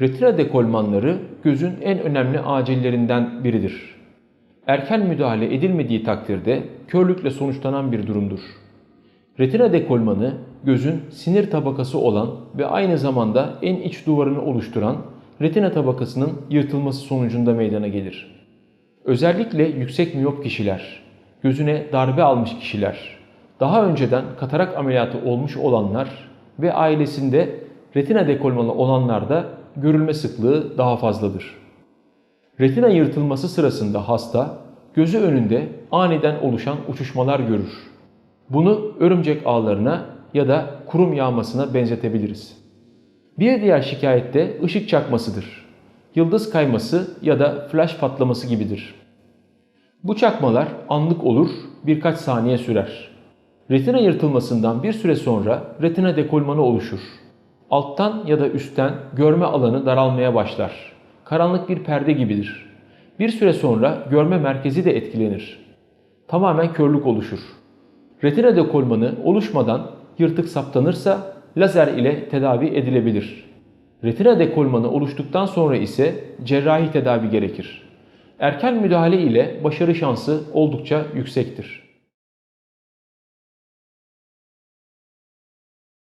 Retina dekolmanları gözün en önemli acillerinden biridir. Erken müdahale edilmediği takdirde körlükle sonuçlanan bir durumdur. Retina dekolmanı gözün sinir tabakası olan ve aynı zamanda en iç duvarını oluşturan retina tabakasının yırtılması sonucunda meydana gelir. Özellikle yüksek miyop kişiler, gözüne darbe almış kişiler, daha önceden katarak ameliyatı olmuş olanlar ve ailesinde retina dekolmanı olanlarda görülme sıklığı daha fazladır. Retina yırtılması sırasında hasta gözü önünde aniden oluşan uçuşmalar görür. Bunu örümcek ağlarına ya da kurum yağmasına benzetebiliriz. Bir diğer şikayet de ışık çakmasıdır. Yıldız kayması ya da flash patlaması gibidir. Bu çakmalar anlık olur, birkaç saniye sürer. Retina yırtılmasından bir süre sonra retina dekolmanı oluşur. Alttan ya da üstten görme alanı daralmaya başlar. Karanlık bir perde gibidir. Bir süre sonra görme merkezi de etkilenir. Tamamen körlük oluşur. Retina dekolmanı oluşmadan yırtık saptanırsa lazer ile tedavi edilebilir. Retina dekolmanı oluştuktan sonra ise cerrahi tedavi gerekir. Erken müdahale ile başarı şansı oldukça yüksektir.